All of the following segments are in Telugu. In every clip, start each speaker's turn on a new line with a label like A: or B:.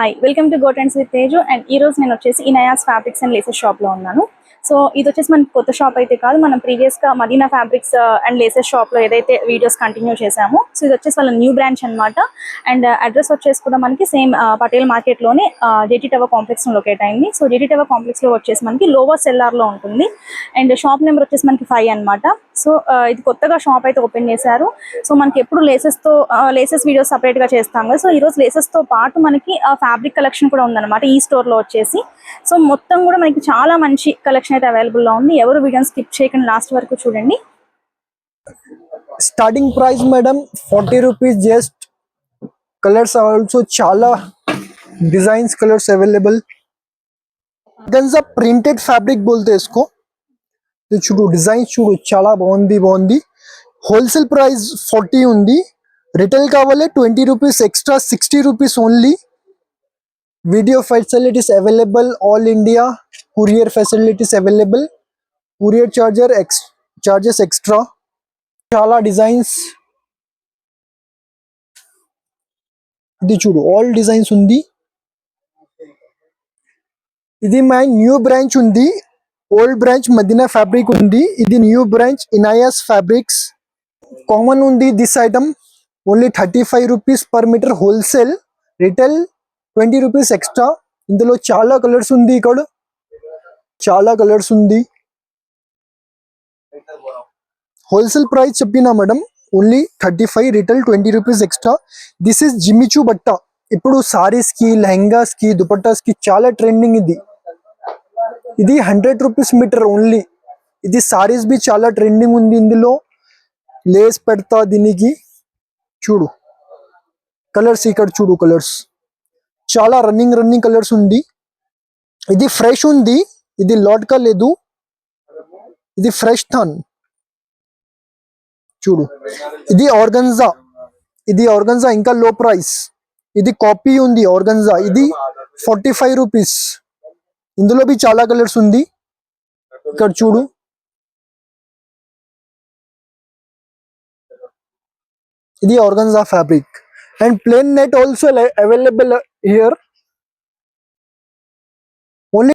A: Hi welcome to goat with Teju and ఈ రోజు నేను వచ్చేసి ఇనయాస్ ఫ్యాబ్రిక్స్ అండ్ లేసెస్ షాప్లో ఉన్నాను. సో ఇది వచ్చేసి మన కొత్త షాప్ అయితే కాదు మనం ప్రీవియస్గా మదీనా ఫ్యాబ్రిక్స్ అండ్ లేసెస్ షాప్లో ఏదైతే వీడియోస్ కంటిన్యూ చేసామో సో ఇది వచ్చేసి వాళ్ళ న్యూ బ్రాంచ్ అన్నమాట. అండ్ అడ్రస్ uh, వచ్చేసి కూడా మనకి సేమ్ పటేల్ మార్కెట్లోనే జేటీ టవర్ కాంప్లెక్స్ లొకేట్ అయింది. సో జేటీ టవర్ కాంప్లెక్స్లో వచ్చేసి మనకి లోవర్ సెల్లార్లో ఉంటుంది. అండ్ షాప్ నెంబర్ వచ్చేసి మనకి ఫైవ్ అన్నమాట. సో ఇది కొత్తగా షాప్ అయితే ఓపెన్ చేశారు. సో మనకి ఎప్పుడు లేసెస్తో లేసెస్ వీడియోస్ సపరేట్గా చేస్తాం కదా. సో ఈ రోజు లేసెస్తో పాటు మనకి ఫ్యాబ్రిక్ కలెక్షన్ కూడా ఉందన్నమాట ఈ స్టోర్లో వచ్చేసి. సో మొత్తం కూడా మనకి చాలా మంచి కలెక్షన్ అయితే అవైలబుల్లో ఉంది. ఎవరు వీడియోని స్కిప్ చేయకుండా లాస్ట్ వరకు చూడండి.
B: Starting price madam forty rupees just colours also చాలా డిజైన్స్ కలర్స్ అవైలబుల్ గంజా ప్రింటెడ్ ఫ్యాబ్రిక్ బోల్తే ఇసుకో ఇది చూడు డిజైన్ చూడు చాలా బాగుంది బాగుంది హోల్సేల్ ప్రైస్ ఫార్టీ ఉంది రిటైల్ కావాలి twenty rupees extra sixty rupees only video facilities available all India courier facilities available courier charger ex charges extra చాలా డిజైన్స్ ఇది చూడు ఆల్ డిజైన్స్ ఉంది ఇది మై న్యూ బ్రాంచ్ ఉంది ఓల్డ్ బ్రాంచ్ మదీనా ఫ్యాబ్రిక్ ఉంది. ఇది new branch Inayas fabrics. Common ఉంది this item. Only thirty five rupees per metre wholesale. Retail twenty rupees extra. ఇందులో చాలా కలర్స్ ఉంది ఇక్కడ. చాలా కలర్స్ ఉంది. హోల్సేల్ ప్రైస్ చెప్పినా madam only thirty five retail twenty rupees extra. This is Jimmy Choo బట్ట. ఇప్పుడు సారీస్కి లెహంగాస్కి దుపట్టాస్కి చాలా ట్రెండింగ్ ఇది. ఇది హండ్రెడ్ రూపీస్ మీటర్ ఓన్లీ ఇది సారీస్ బి చాలా ట్రెండింగ్ ఉంది ఇందులో. లేస్ పెడతా దీనికి. చూడు. కలర్స్ ఇక్కడ చూడు కలర్స్ చాలా రన్నింగ్ రన్నింగ్ కలర్స్ ఉంది. ఇది ఫ్రెష్ ఉంది. ఇది లాట్గా లేదు. ఇది ఫ్రెష్ థాన్ చూడు. ఇది ఆర్గన్జా ఇది ఆర్గన్జా ఇంకా లో ప్రైస్ ఇది కాపీ ఉంది ఆర్గన్జా ఇది ఫార్టీ ఫైవ్ రూపీస్ ఇందులో బి చాలా కలర్స్ ఉంది. ఇక్కడ చూడు. ఇది organza fabric. And plain net also available here. Only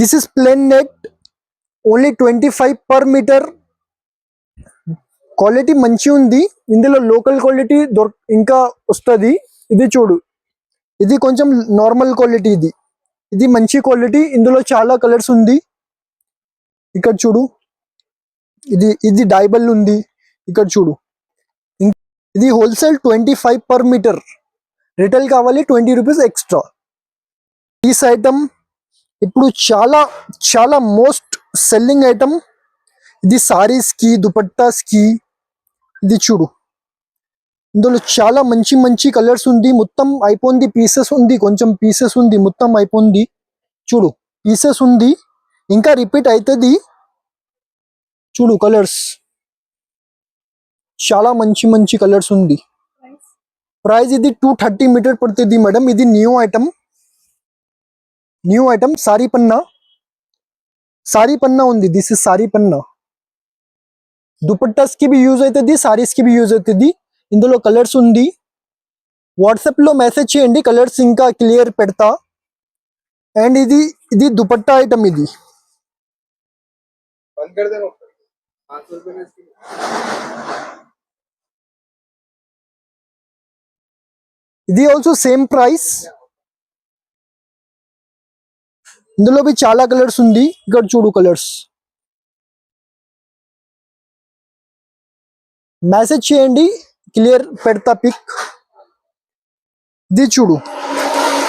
B: this is plain net only twenty five per metre. Quality మంచి ఉంది. ఇందులో లోకల్ క్వాలిటీ దొర ఇంకా వస్తుంది. ఇది చూడు. ఇది కొంచెం నార్మల్ క్వాలిటీ ఇది. ఇది మంచి క్వాలిటీ. ఇందులో చాలా కలర్స్ ఉంది. ఇక్కడ చూడు. ఇది ఇది డైబల్ ఉంది. ఇక్కడ చూడు. ఇది wholesale twenty five per metre. Retail కావాలి twenty rupees extra. Piece item ఇప్పుడు చాలా చాలా మోస్ట్ సెల్లింగ్ ఐటమ్. ఇది సారీస్కి దుపట్టాస్కి ఇది చూడు. ఇందులో చాలా మంచి మంచి కలర్స్ ఉంది. మొత్తం అయిపోయింది పీసెస్ ఉంది. కొంచెం పీసెస్ ఉంది. మొత్తం అయిపోయింది చూడు పీసెస్ ఉంది. ఇంకా రిపీట్ అవుతుంది చూడు కలర్స్ చాలా మంచి మంచి కలర్స్ ఉంది. ప్రైస్ ఇది టూ థర్టీ మీటర్ పడుతుంది మేడం ఇది new item new item sari పన్నా సారీ పన్నా ఉంది. దిస్ ఇస్ సారీ పన్నా దుపట్టాస్కి బి యూజ్ అవుతుంది సారీస్కి బి యూజ్ అవుతుంది ఇందులో కలర్స్ ఉంది. వాట్సాప్లో మెసేజ్ చేయండి కలర్స్ ఇంకా క్లియర్ పెడతా. అండ్ ఇది ఇది దుపట్టా ఐటమ్ ఇది. ఇది ఆల్సో సేమ్ ప్రైస్ ఇందులో చాలా కలర్స్ ఉంది. ఇక్కడ చూడు కలర్స్ మెసేజ్ చేయండి క్లియర్ పెడతా పిక్ ఇది చూడు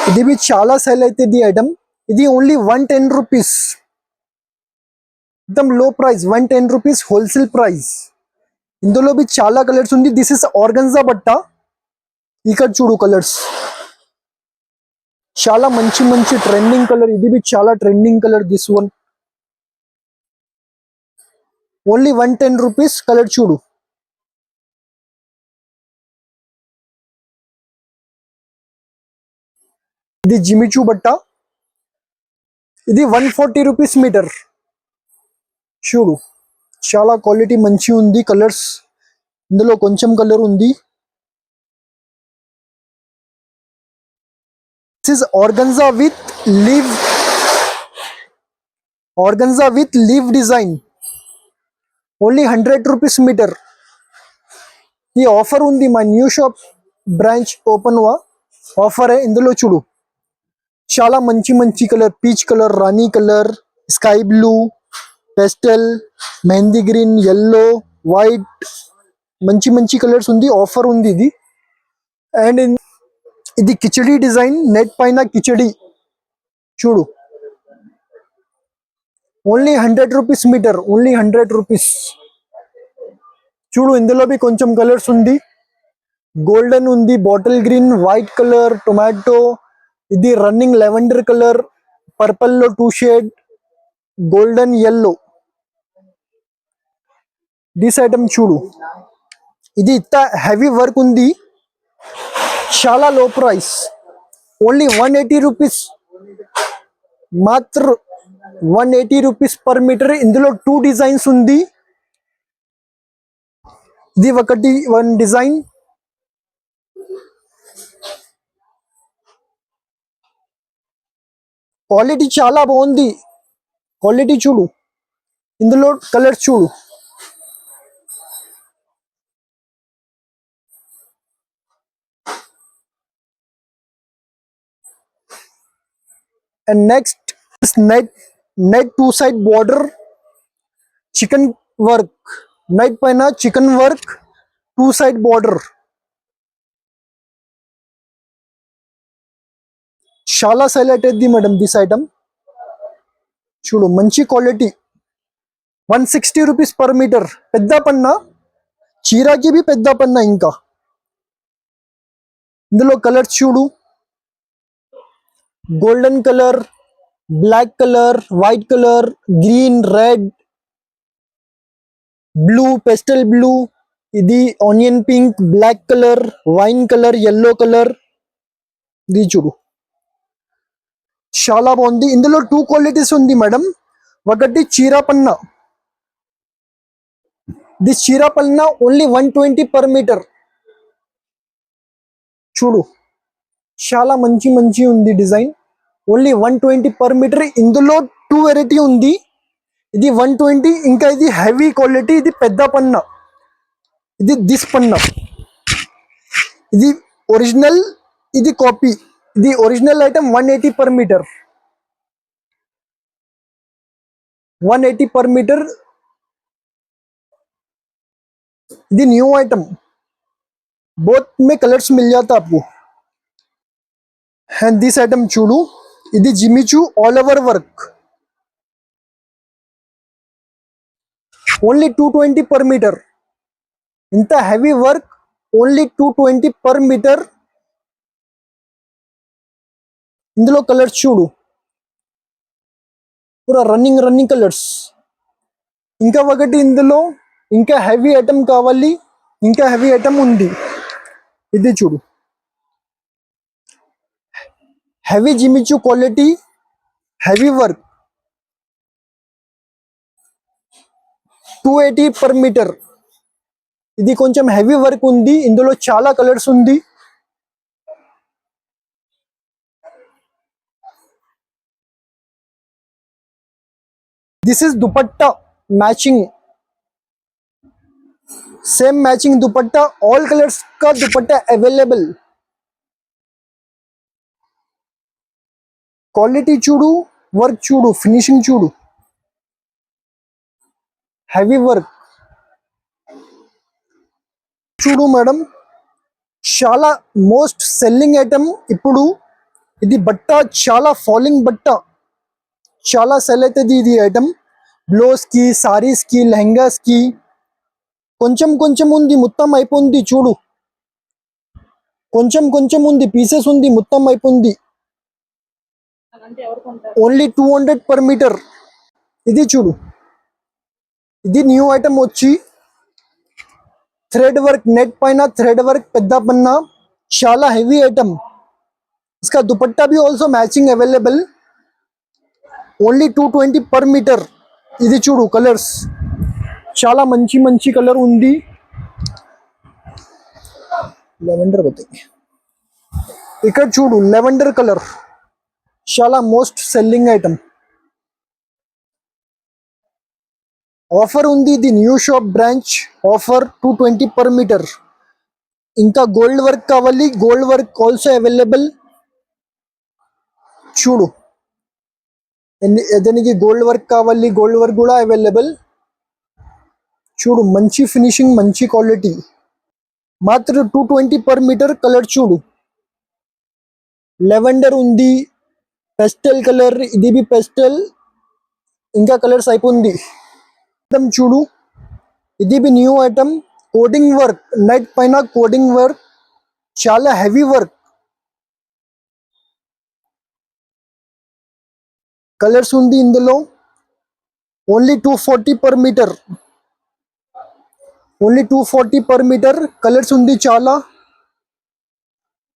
B: ఇది బి చాలా సెల్ అవుతుంది ఐటమ్ ఇది ఓన్లీ వన్ టెన్ రూపీస్ एकदम low price one ten rupees wholesale price ఇందులో బి చాలా కలర్స్ ఉంది దిస్ ఇస్ ఆర్గన్జా బట్ట ఇక్కడ చూడు కలర్స్ చాలా మంచి మంచి ట్రెండింగ్ కలర్ ఇది బి చాలా trending colour this one only one ten rupees colour చూడు ఇది జిమిచూ బట్ట. ఇది వన్ ఫార్టీ రూపీస్ మీటర్. చూడు చాలా క్వాలిటీ మంచి ఉంది కలర్స్. ఇందులో కొంచెం కలర్ ఉంది. This is organza with leave organza with leave design only hundred rupees metre ఈ ఆఫర్ ఉంది మా న్యూ షాప్ బ్రాంచ్ ఓపెన్ వా. ఆఫర్ ఇందులో చూడు. చాలా మంచి మంచి colour peach colour rani colour sky blue pastel mehndi green yellow white మంచి మంచి కలర్స్ ఉంది ఆఫర్ ఉంది ఇది. అండ్ ఇది కిచడి డిజైన్ నెట్ పైన కిచడి. చూడు. Only hundred rupees metre only hundred rupees చూడు ఇందులో బి కొంచెం కలర్స్ ఉంది. గోల్డెన్ ఉంది bottle green white colour tomato ఇది running lavender colour పర్పల్లో two shade golden yellow this item చూడు. ఇది ఇంత హెవీ వర్క్ ఉంది. చాలా low price only one eighty rupees మాత్ర one eighty rupees per metre ఇందులో టూ డిజైన్స్ ఉంది. ఇది ఒకటి వన్ డిజైన్ క్వాలిటీ చాలా బాగుంది క్వాలిటీ చూడు ఇందులో కలర్ చూడు and next is net net two side border chicken work net పైన chicken work two side border చాలా సెల్ అవుతుంది మేడం దిస్ ఐటమ్ చూడు మంచి quality one sixty rupees per metre పెద్ద పన్న చీరాకి బి పెద్ద పన్న ఇంకా ఇందులో కలర్స్ చూడు golden colour black colour white colour green red blue pastel blue ఇది onion pink black colour wine colour yellow colour ఇది చూడు చాలా బాగుంది. ఇందులో టూ క్వాలిటీస్ ఉంది మేడం ఒకటి చీరాపన్న. This చీరాపన్న only one twenty per metre చూడు. చాలా మంచి మంచి ఉంది design. Only one twenty per metre ఇందులో టూ వెరైటీ ఉంది. ఇది వన్ ట్వంటీ ఇంకా ఇది హెవీ క్వాలిటీ ఇది పెద్ద పన్న. ఇది దిస్ పన్న. ఇది ఒరిజినల్ ఇది copy the original item 180 per meter 180 per meter the new item both me colors मिल जाता aapko and this item chulu इधर Jimmy Choo all over work only 220 per meter इंता heavy work only 220 per meter ఇందులో కలర్స్ చూడు. పూరా రన్నింగ్ రన్నింగ్ కలర్స్ ఇంకా ఒకటి ఇందులో ఇంకా హెవీ ఐటమ్ కావాలి ఇంకా హెవీ ఐటమ్ ఉంది. ఇది చూడు. Heavy Jimmy Choo quality heavy work two eighty per metre ఇది కొంచెం హెవీ వర్క్ ఉంది ఇందులో చాలా కలర్స్ ఉంది. This is dupatta matching same matching dupatta all colours కా దుపట్టా అవైలబుల్ క్వాలిటీ చూడు వర్క్ చూడు ఫినిషింగ్ చూడు హెవీ వర్క్ చూడు మేడం చాలా మోస్ట్ సెల్లింగ్ ఐటమ్ ఇప్పుడు ఇది బట్ట చాలా ఫాలింగ్ బట్ట చాలా సెల్ అవుతుంది ఇది ఐటమ్ బ్లౌజ్కి సారీస్కి లెహంగాస్కి కొంచెం కొంచెం ఉంది మొత్తం అయిపోయింది చూడు. కొంచెం కొంచెం ఉంది పీసెస్ ఉంది మొత్తం అయిపోయింది. Only two hundred per metre ఇది చూడు. ఇది న్యూ ఐటమ్ వచ్చి థ్రెడ్ వర్క్ నెట్ పైన థ్రెడ్ వర్క్ పెద్ద పన్న చాలా హెవీ ఐటమ్ ఇస్కా dupatta B also matching available only two twenty per metre. ఇది చూడు కలర్స్. చాలా మంచి మంచి కలర్ ఉంది. లెవెండర్ పోతాయి ఇక్కడ చూడు లెవెండర్ కలర్. చాలా మోస్ట్ సెల్లింగ్ ఐటమ్. ఆఫర్ ఉంది ఇది new shop branch. Offer two twenty per metre. ఇంకా గోల్డ్ వర్క్ కావాలి. Gold work also available. చూడు. దానికి గోల్డ్ వర్క్ కావాలి? గోల్డ్ వర్క్ కూడా అవైలబుల్ చూడు మంచి ఫినిషింగ్ మంచి క్వాలిటీ మాత్రం two twenty per metre colour చూడు. లెవెండర్ ఉంది. పెస్టల్ కలర్ ఇది బి పెస్టల్ ఇంకా కలర్స్ అయిపోయింది. ఐటమ్ చూడు. ఇది B new item cording work net పైన కోడింగ్ వర్క్ చాలా హెవీ వర్క్ కలర్స్ ఉంది ఇందులో only two forty per metre only two forty per metre colours ఉంది చాలా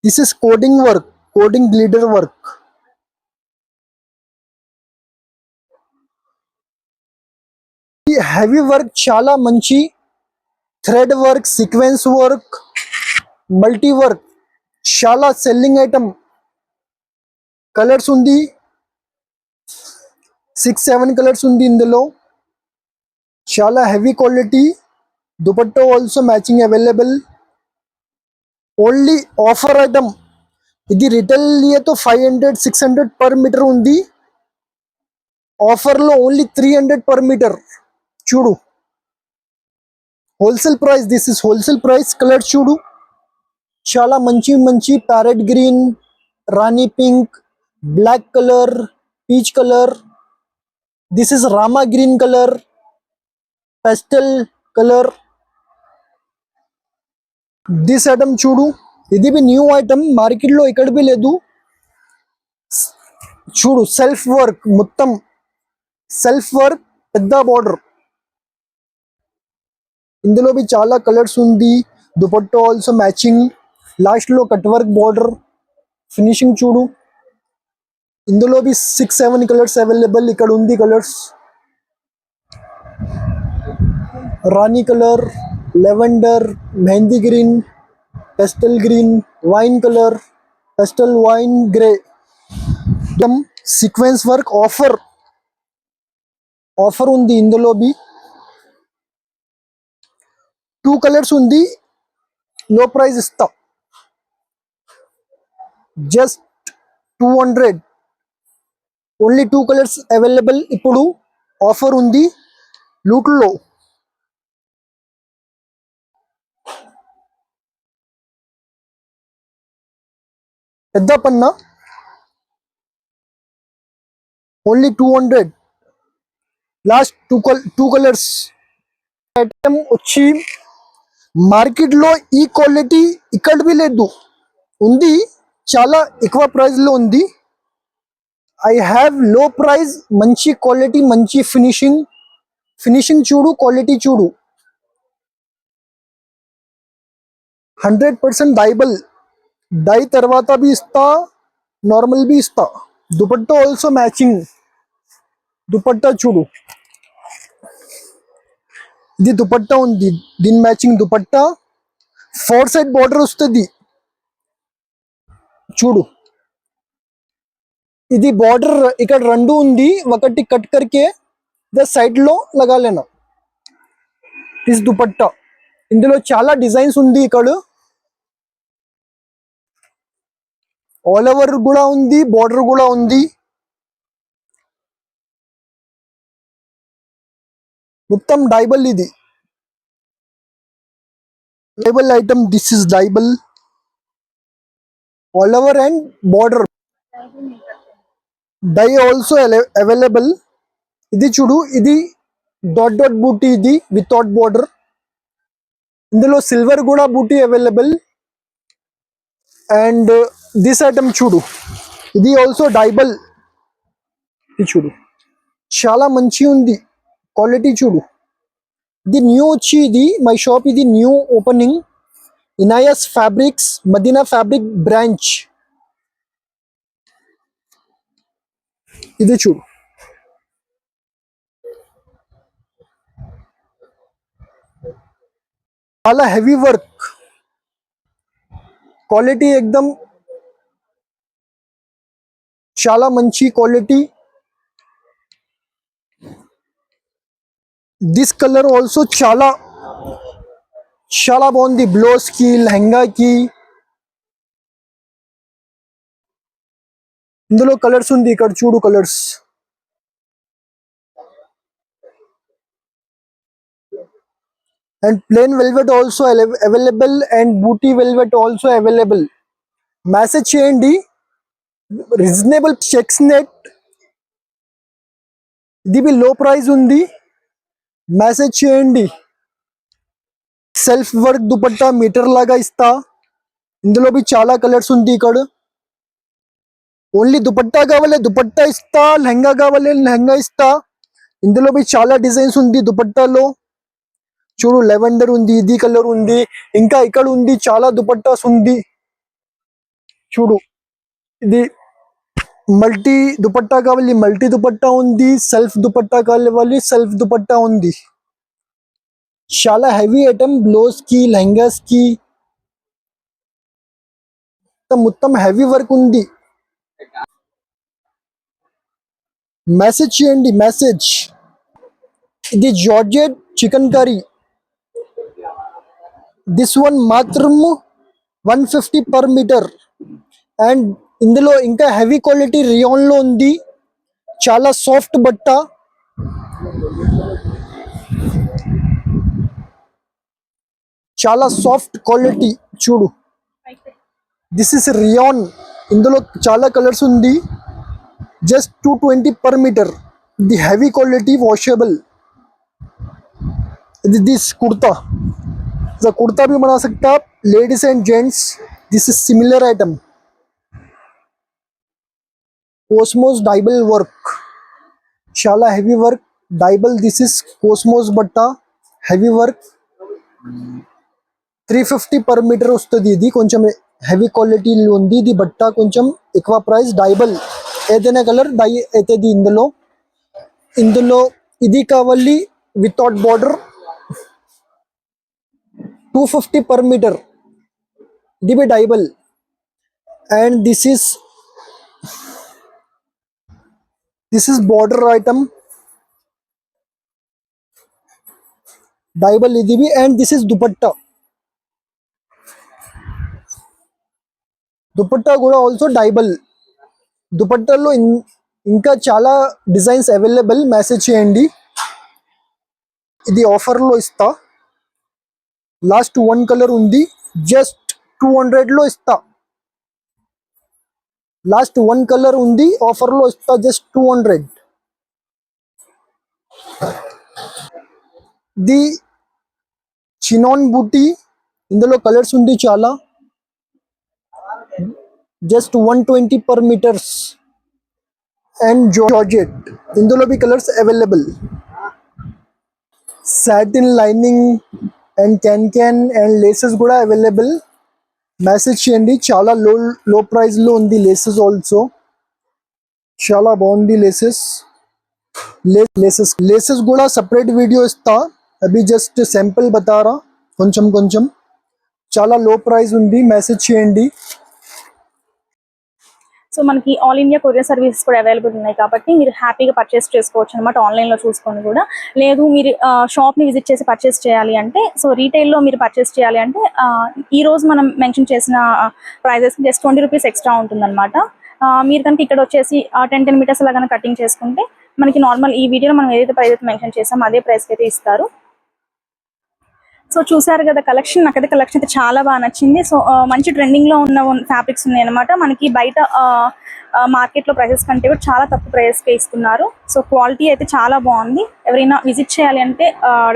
B: this is cording work cording glitter work ఈ హెవీ వర్క్ చాలా మంచి thread work sequence work multi work చాలా సెల్లింగ్ ఐటమ్ కలర్స్ ఉంది సిక్స్ సెవెన్ కలర్స్ ఉంది ఇందులో. చాలా heavy quality దుపట్టో also matching available only offer item ఇది retail లియేతో five hundred six hundred per metre ఉంది. ఆఫర్లో only three hundred per metre చూడు. Wholesale price this is wholesale price colour చూడు. చాలా మంచి మంచి parrot green rani pink black colour peach colour this is Rama green colour pastel colour this item చూడు ఇది బి న్యూ ఐటమ్ మార్కెట్లో ఇక్కడ బి లేదు. చూడు సెల్ఫ్ వర్క్ మొత్తం సెల్ఫ్ వర్క్ పెద్ద బార్డర్ ఇందులో బి చాలా కలర్స్ ఉంది. దుపట్టా ఆల్సో మ్యాచింగ్ లాస్ట్లో కట్ వర్క్ బార్డర్ ఫినిషింగ్ చూడు. ఇందులో బి సిక్స్ సెవెన్ కలర్స్ అవైలబుల్ ఇక్కడ ఉంది colours rani colour lavender mehndi green pastel green wine colour pastel wine grey sequence work offer offer ఉంది ఇందులో బి. టూ కలర్స్ ఉంది. లో ప్రైస్ ఇస్తా. Just two hundred only two colours available ఇప్పుడు ఆఫర్ ఉంది. లూట్లో పెద్ద పన్న. Only two hundred last two కల్ టూ కలర్స్ ఐటమ్ వచ్చి మార్కెట్లో ఈ క్వాలిటీ ఇక్కడ లేదు. ఉంది చాలా ఎక్కువ ప్రైస్లో ఉంది. ఐ హ్యావ్లో ప్రైస్ మంచి క్వాలిటీ మంచి ఫినిషింగ్ ఫినిషింగ్ చూడు క్వాలిటీ చూడు. హండ్రెడ్ పర్సెంట్ డైబల్ డై తర్వాత బి ఇస్తా నార్మల్ బి ఇస్తా. దుపట్టా ఆల్సో మ్యాచింగ్ దుపట్టా చూడు. ఇది దుపట్టా ఉంది. దీని matching dupatta. Four side border వస్తుంది. చూడు. ఇది బార్డర్ ఇక్కడ రెండు ఉంది. ఒకటి కట్ కరికే ద సైడ్లో లగాలేనా. దిస్ దుపట్టా ఇందులో చాలా డిజైన్స్ ఉంది ఇక్కడ. ఆల్ ఓవర్ కూడా ఉంది బార్డర్ కూడా ఉంది. మొత్తం డైబల్ ఇది. Dyeable item this is dyeable all over and border dye also available. ఇది చూడు ఇది డాట్ డాట్ బూటీ ఇది వితౌట్ బార్డర్. ఇందులో సిల్వర్ కూడా buti available. And this item చూడు ఇది ఆల్సో డైబల్. ఇది చూడు చాలా మంచి ఉంది. క్వాలిటీ చూడు. ఇది న్యూ వచ్చి ఇది మై షాప్ ఇది new opening. ఇనాయస్ fabrics Madina fabric branch. Ідачук. वाला हैवी वर्क क्वालिटी एकदम शाला मंची क्वालिटी दिस कलर आल्सो चाला शाला बॉन दी ब्लाउज की लहंगा की ఇందులో కలర్స్ ఉంది ఇక్కడ చూడు colours and plain velvet also available and buti velvet also available message చేయండి. రీజనబుల్ చెక్స్ నెట్ ఇది బి లో ప్రైస్ ఉంది. మెసేజ్ చేయండి. సెల్ఫ్ వర్క్ దుపట్టా మీటర్ లాగా ఇస్తా. ఇందులో బి చాలా కలర్స్ ఉంది ఇక్కడ. ఓన్లీ దుపట్టా కావాలి దుపట్టా ఇస్తా లెహంగా కావాలి లెహంగా ఇస్తా. ఇందులో మీ చాలా డిజైన్స్ ఉంది దుపట్టాలో. చూడు లెవెండర్ ఉంది ఇది కలర్ ఉంది ఇంకా ఇక్కడ ఉంది చాలా దుపట్టాస్ ఉంది. చూడు ఇది మల్టీ దుపట్టా కావాలి మల్టీ దుపట్టా ఉంది సెల్ఫ్ దుపట్టా కావాలి సెల్ఫ్ దుపట్టా ఉంది. చాలా హెవీ ఐటమ్ బ్లౌజ్కి లెహంగాస్కి. మొత్తం హెవీ వర్క్ ఉంది. మెసేజ్ చేయండి మెసేజ్ ఇది georgette chikankari. This one మాత్రం one fifty per metre and ఇందులో ఇంకా హెవీ క్వాలిటీ రియాన్లో ఉంది. చాలా సాఫ్ట్ బట్ట. చాలా సాఫ్ట్ క్వాలిటీ చూడు. దిస్ ఇస్ రియాన్ ఇందులో చాలా కలర్స్ ఉంది just two twenty per metre the heavy quality washable this kurta the kurta भी बना सकते हैं आप ladies and gents this is similar item cosmos dyeable work చాలా heavy work dyeable this is cosmos బట్ట heavy work three fifty per metre వస్తుంది ఇది కొంచెం హెవీ క్వాలిటీ ఉంది ఇది బట్ట కొంచెం ఎక్కువ ప్రైస్ డైబల్ ఏదైనా కలర్ డై అవుతుంది ఇందులో ఇందులో ఇది కావాలి without border two fifty per metre ఇది be dyeable and this is this is border item dyeable ఇది be and this is dupatta dupatta కూడా ఆల్సో డైబల్ దుపట్టాలో ఇంకా చాలా డిజైన్స్ అవైలబుల్ మెసేజ్ చేయండి. ఇది ఆఫర్లో ఇస్తా. లాస్ట్ వన్ కలర్ ఉంది. జస్ట్ టూ హండ్రెడ్లో ఇస్తా. లాస్ట్ వన్ కలర్ ఉంది. ఆఫర్లో ఇస్తా. Just two hundred the chinon బూటీ ఇందులో కలర్స్ ఉంది చాలా. Just one twenty per metres and georgette ఇందులో be colours available satin lining and can can and laces కూడా అవైలబుల్ మెసేజ్ చేయండి చాలా లో లో ప్రైస్లో ఉంది లేసెస్ ఆల్సో చాలా బాగుంది లేసెస్ లేసెస్ లేసెస్ కూడా సపరేట్ వీడియో ఇస్తా అవి జస్ట్ శాంపుల్ బతారా కొంచెం కొంచెం చాలా లో ప్రైస్ ఉంది మెసేజ్ చేయండి
A: సో మనకి ఆల్ ఇండియా కొరియర్ సర్వీసెస్ కూడా అవైలబుల్ ఉన్నాయి కాబట్టి మీరు హ్యాపీగా పర్చేస్ చేసుకోవచ్చు అనమాట ఆన్లైన్లో చూసుకొని కూడా. లేదు మీరు షాప్ని విజిట్ చేసి పర్చేస్ చేయాలి అంటే సో రీటైల్లో మీరు పర్చేస్ చేయాలి అంటే ఈ రోజు మనం మెన్షన్ చేసిన prices just twenty rupees extra ఉంటుందన్నమాట. ఆ, మీరు కనుక ఇక్కడ వచ్చేసి టెన్ టెన్ మీటర్స్ లాగా కటింగ్ చేసుకుంటే మనకి నార్మల్ ఈ వీడియోలో మనం ఏదైతే ప్రైస్ అయితే మెన్షన్ చేసామో అదే ప్రైస్కి అయితే ఇస్తారు. సో చూసారు కదా కలెక్షన్ నాకైతే కలెక్షన్ అయితే చాలా బాగా నచ్చింది. సో మంచి ట్రెండింగ్లో ఉన్న ఫ్యాబ్రిక్స్ ఉన్నాయి అనమాట మనకి బయట మార్కెట్లో ప్రైసెస్ కంటే కూడా చాలా తక్కువ ప్రైసెస్కి ఇస్తున్నారు. సో క్వాలిటీ అయితే చాలా బాగుంది. ఎవరైనా విజిట్ చేయాలి అంటే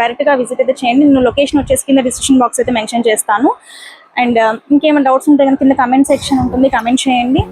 A: డైరెక్ట్గా విజిట్ అయితే చేయండి. నేను లొకేషన్ వచ్చేసి కింద డిస్క్రిప్షన్ బాక్స్ అయితే మెన్షన్ చేస్తాను. అండ్ ఇంకేమైనా డౌట్స్ ఉంటే కనుక కింద కమెంట్ సెక్షన్ ఉంటుంది. కమెంట్ చేయండి.